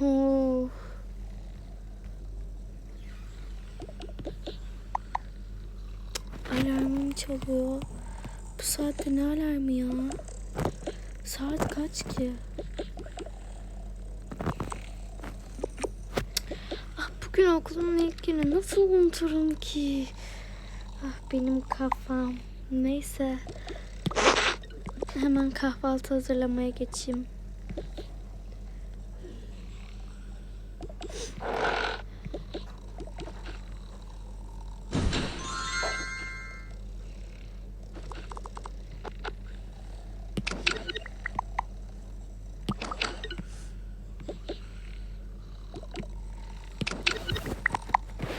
Oh. Alarmım çalıyor. Bu saatte ne alarmı ya? Saat kaç ki? Ah bugün okulumun ilk günü nasıl unuturum ki? Ah benim kafam. Neyse. Hemen kahvaltı hazırlamaya geçeyim.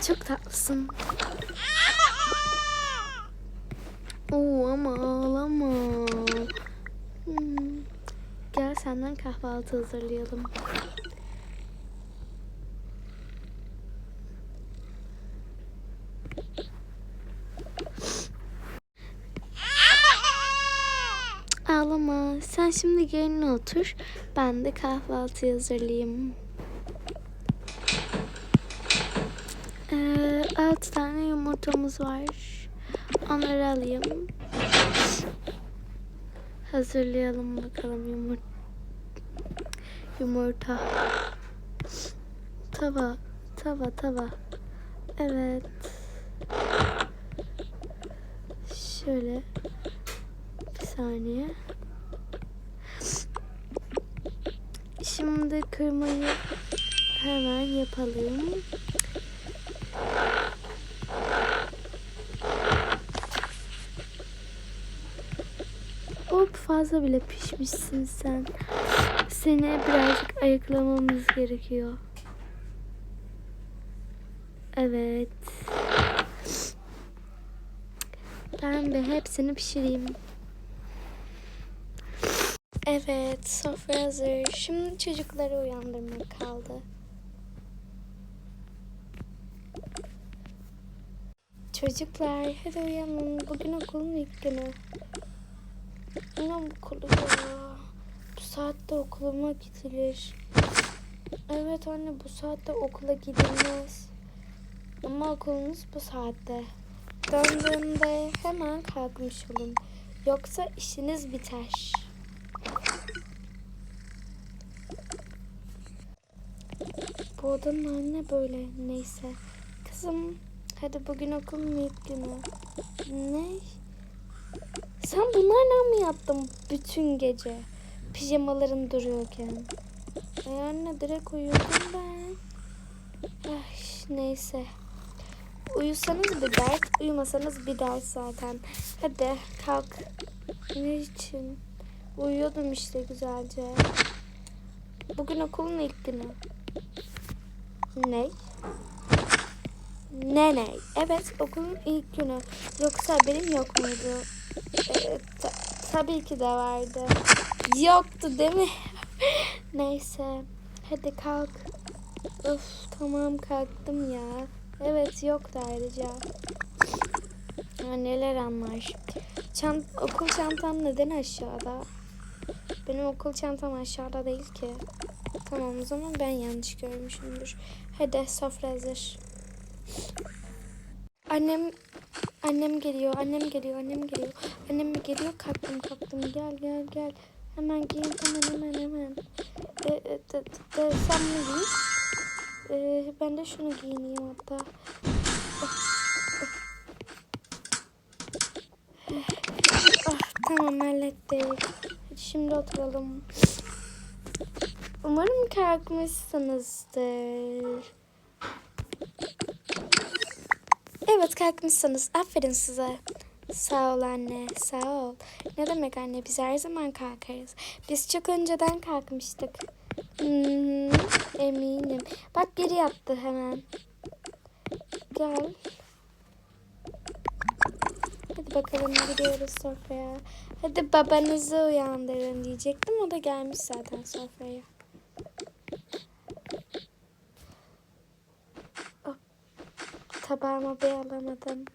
Çok tatlısın. Oo ama ağlama. Hmm. Gel senden kahvaltı hazırlayalım. Ağlama. Sen şimdi yerine otur. Ben de kahvaltı hazırlayayım. Ee, altı tane yumurtamız var. Onları alayım. Hazırlayalım bakalım yumurta. Yumurta. Tava, tava, tava. Evet. Şöyle. Bir saniye. Şimdi kırmayı hemen yapalım. Hop fazla bile pişmişsin sen. Seni birazcık ayıklamamız gerekiyor. Evet. Ben de hepsini pişireyim. Evet, sofra hazır. Şimdi çocukları uyandırmak kaldı. Çocuklar, hadi uyanın. Bugün okulun ilk günü. İnan okulu ya. Bu saatte okuluma gidilir. Evet anne bu saatte okula gidilmez. Ama okulunuz bu saatte. Döndüğümde hemen kalkmış olun. Yoksa işiniz biter. Bu odanın hali ne böyle? Neyse. Kızım hadi bugün okulun ilk günü. Ne? Sen bunlarla mı yattın bütün gece? Pijamaların duruyorken. Ay anne direkt uyudum ben. Ay, neyse. Uyusanız bir dert, uyumasanız bir dert zaten. Hadi kalk. Ne için? Uyuyordum işte güzelce. Bugün okulun ilk günü. Ne? Ne ne? Evet okulun ilk günü. Yoksa haberin yok muydu? Ee, ta- tabii ki de vardı. Yoktu değil mi? Neyse. Hadi kalk. Of tamam kalktım ya. Evet yoktu ayrıca. Ya neler anlar. Çant okul çantam neden aşağıda? Benim okul çantam aşağıda değil ki. Tamam o zaman ben yanlış görmüşümdür. Hadi sofra hazır. Annem annem geliyor, annem geliyor, annem geliyor. Annem geliyor? Kalktım, kalktım. Gel, gel, gel. Hemen giyin, hemen, hemen, hemen. E, e, de, de, sen bunu giy. E, ben de şunu giyineyim hatta. Ah, tamam hallettik. Şimdi oturalım. Umarım kalkmışsınızdır. Evet kalkmışsınız. Aferin size. Sağ ol anne. Sağ ol. Ne demek anne? Biz her zaman kalkarız. Biz çok önceden kalkmıştık. Hmm, eminim. Bak geri yattı hemen. Gel. Bakalım gidiyoruz sofraya. Hadi babanızı uyandırın diyecektim. O da gelmiş zaten sofraya. Hop. Tabağıma bir alamadım.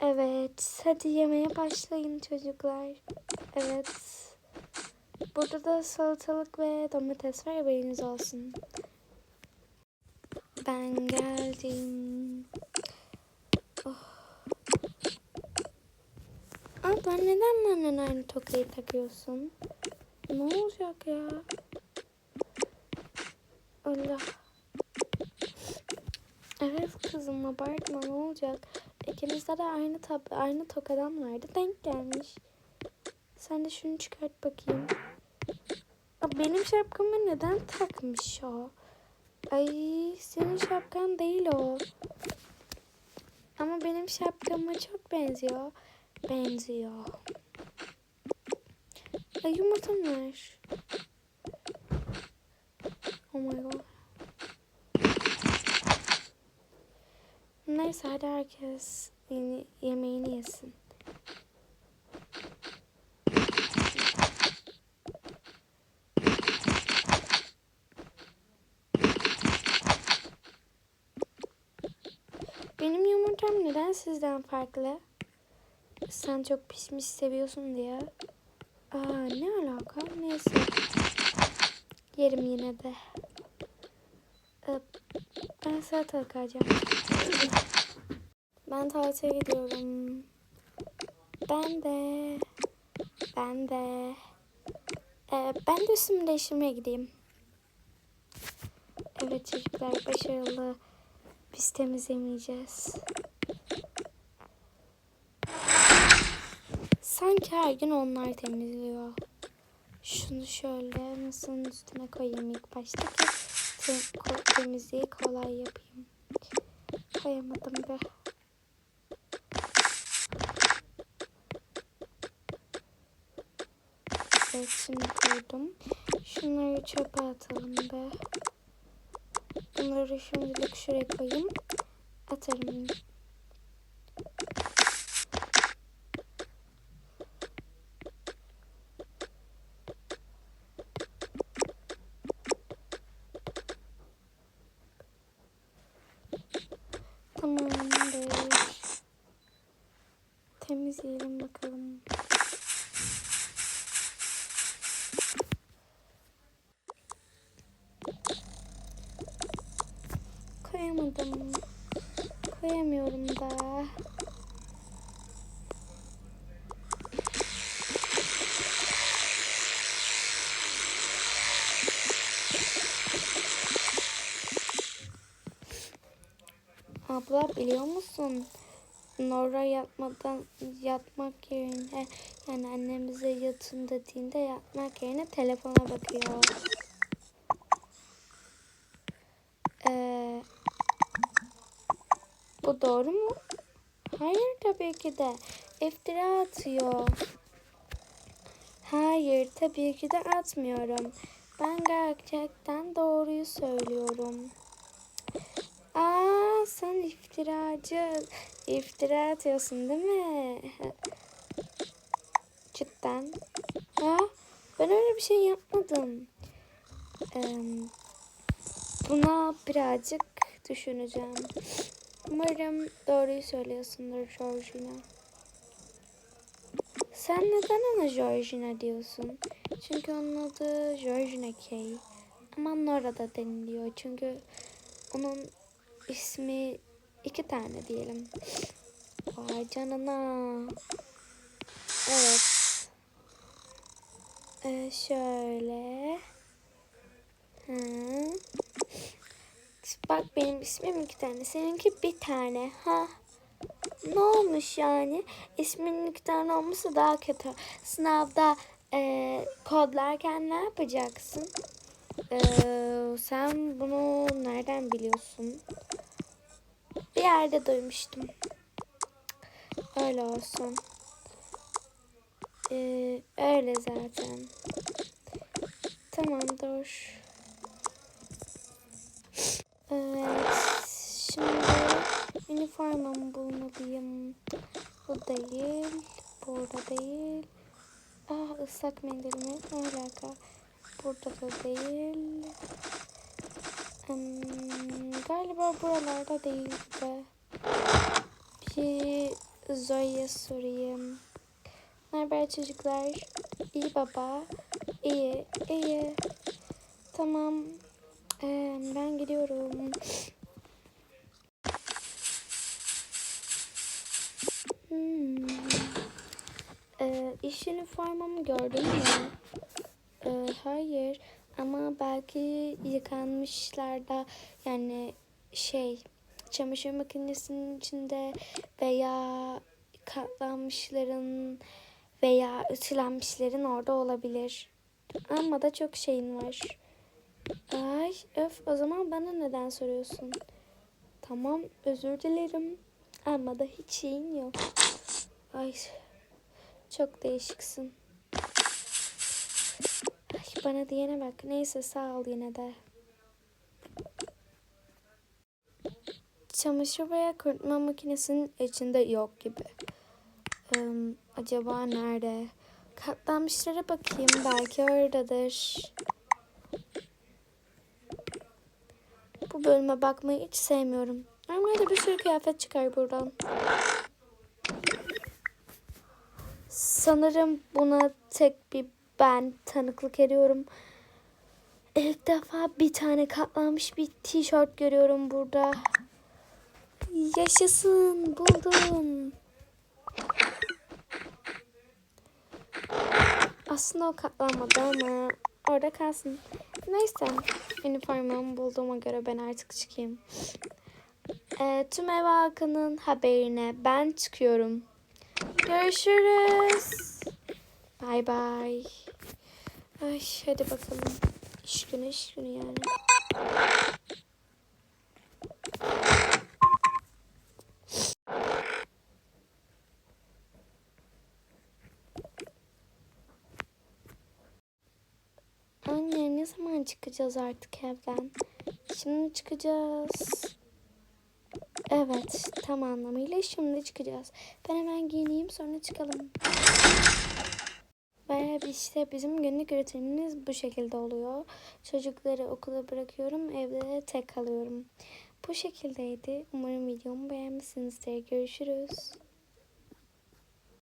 Evet. Hadi yemeye başlayın çocuklar. Evet. Burada da salatalık ve domates var haberiniz olsun. Ben geldim. Oh. Abla neden benden aynı tokayı takıyorsun? Ne olacak ya? Allah. Evet kızım abartma ne olacak? İkinizde de aynı tab aynı tokadan vardı denk gelmiş. Sen de şunu çıkart bakayım. Aa, benim şapkamı neden takmış o? Ay senin şapkan değil o. Ama benim şapkama çok benziyor. Benziyor. Ay yumurtam var. Oh my god. Neyse hadi herkes yeni yemeğini yesin. Benim yumurtam neden sizden farklı? Sen çok pişmiş seviyorsun diye. Aa ne alaka? Neyse. Yerim yine de. Ee, Ben salatalık alacağım. Ben tuvalete gidiyorum. Ben de. Ben de. Ee, ben de değiştirmeye gideyim. Evet çocuklar başarılı. Biz temizlemeyeceğiz. Sanki her gün onlar temizliyor. Şunu şöyle masanın üstüne koyayım ilk başta ki temizliği kolay yapayım. Koyamadım be. Evet şimdi koydum. Şunları çöpe atalım be. Bunları şimdilik şuraya koyayım. Atarım. 하면 안 돼. Abla biliyor musun? Nora yatmadan yatmak yerine yani annemize yatın dediğinde yatmak yerine telefona bakıyor. Ee, bu doğru mu? Hayır tabii ki de. İftira atıyor. Hayır tabii ki de atmıyorum. Ben gerçekten doğruyu söylüyorum. Aa sen iftiracı. İftira atıyorsun değil mi? Cidden. Aa, ben öyle bir şey yapmadım. Buna birazcık düşüneceğim. Umarım doğruyu söylüyorsundur Georgina. Sen neden ona Georgina diyorsun? Çünkü onun adı Georgina Kay. Ama Nora da deniliyor. Çünkü onun ismi iki tane diyelim. Vay canına. Evet. Ee, şöyle. Hı. Bak benim ismim iki tane. Seninki bir tane. Ha. Ne olmuş yani? İsmin iki tane olması daha kötü. Sınavda e, kodlarken ne yapacaksın? E, sen bunu nereden biliyorsun? Bir yerde duymuştum. Öyle olsun. Ee, öyle zaten. Tamam dur. Evet. Şimdi üniformamı bulmalıyım. Bu değil. Burada değil. Ah ıslak mendil mi? Ne alaka? Burada da değil. Hmm, galiba buralarda değil de. Bir Zoe'ye sorayım. Merhaba çocuklar. İyi baba. İyi, iyi. Tamam. Ee, ben gidiyorum. Hmm. Ee, iş üniformamı gördün mü? Ee, hayır ama belki yıkanmışlar da yani şey çamaşır makinesinin içinde veya katlanmışların veya ütülenmişlerin orada olabilir. Ama da çok şeyin var. Ay öf o zaman bana neden soruyorsun? Tamam özür dilerim. Ama da hiç şeyin yok. Ay çok değişiksin. Bana diyene bak. Neyse sağ ol yine de. Çamaşır veya kurutma makinesinin içinde yok gibi. Ee, acaba nerede? Katlanmışlara bakayım. Belki oradadır. Bu bölüme bakmayı hiç sevmiyorum. Normalde bir sürü kıyafet çıkar buradan. Sanırım buna tek bir ben tanıklık ediyorum. İlk defa bir tane katlanmış bir tişört görüyorum burada. Yaşasın buldum. Aslında o katlanmadı ama orada kalsın. Neyse üniformamı bulduğuma göre ben artık çıkayım. Ee, tüm ev halkının haberine ben çıkıyorum. Görüşürüz. Bay bay. Ay hadi bakalım. İş günü iş günü yani. Anne ne zaman çıkacağız artık evden? Şimdi çıkacağız. Evet tam anlamıyla şimdi çıkacağız. Ben hemen giyineyim sonra çıkalım. Ve işte bizim günlük rutinimiz bu şekilde oluyor. Çocukları okula bırakıyorum, evde de tek kalıyorum. Bu şekildeydi. Umarım videomu beğenmişsinizdir. Görüşürüz.